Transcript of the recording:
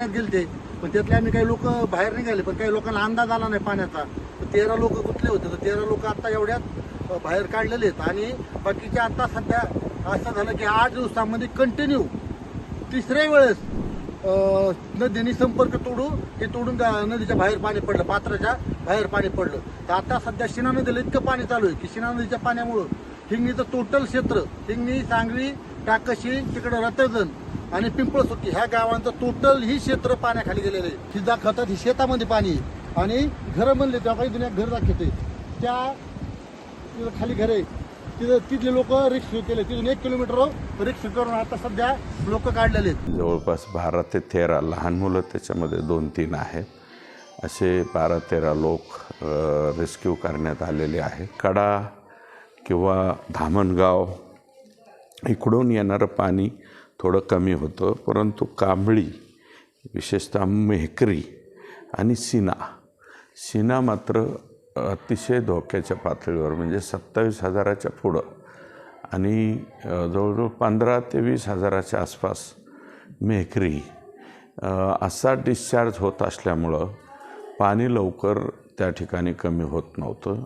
गेलते. पण त्यातले आम्ही काही लोक बाहेर निघाले पण काही लोकांना अंदाज आला नाही पाण्याचा. तर तेरा लोक गुंतले होते. तर तेरा लोक आता एवढ्यात बाहेर काढलेले आहेत. आणि बाकीचे आता सध्या असं झालं की आठ दिवसामध्ये कंटिन्यू तिसऱ्या वेळेस नदीने संपर्क तोडू हे तोडून नदीच्या बाहेर पाणी पडलं. पात्राच्या बाहेर पाणी पडलं. तर आता सध्या शिना नदीला इतकं पाणी चालू आहे की शिना नदीच्या पाण्यामुळं हिंगणीचं टोटल क्षेत्र हिंगणी सांगली टाकशी तिकडं रतजन आणि पिंपळसुकी ह्या गावांचं टोटल ही क्षेत्र पाण्याखाली गेलेलं आहे. ही दाखवतात ही शेतामध्ये पाणी आणि घरं बनले तेव्हा काही जुन्या घर दाखवते त्या तिथं खाली घरे तिथं तिथले लोक रिक्स केले. तिथून एक किलोमीटर रिक्स करून आता सध्या लोक काढलेले आहेत. जवळपास बारा ते तेरा लहान मुलं त्याच्यामध्ये दोन तीन आहेत. असे बारा तेरा लोक रेस्क्यू करण्यात आलेले आहेत. कडा किंवा धामणगाव इकडून येणारं पाणी थोडं कमी होतं परंतु कांबळी विशेषतः मेहकरी आणि सिना. सिना मात्र अतिशय धोक्याच्या पातळीवर म्हणजे सत्तावीस हजाराच्या पुढं आणि जवळजवळ पंधरा ते वीस हजाराच्या आसपास मेहकरी असा डिस्चार्ज होत असल्यामुळं पाणी लवकर त्या ठिकाणी कमी होत नव्हतं.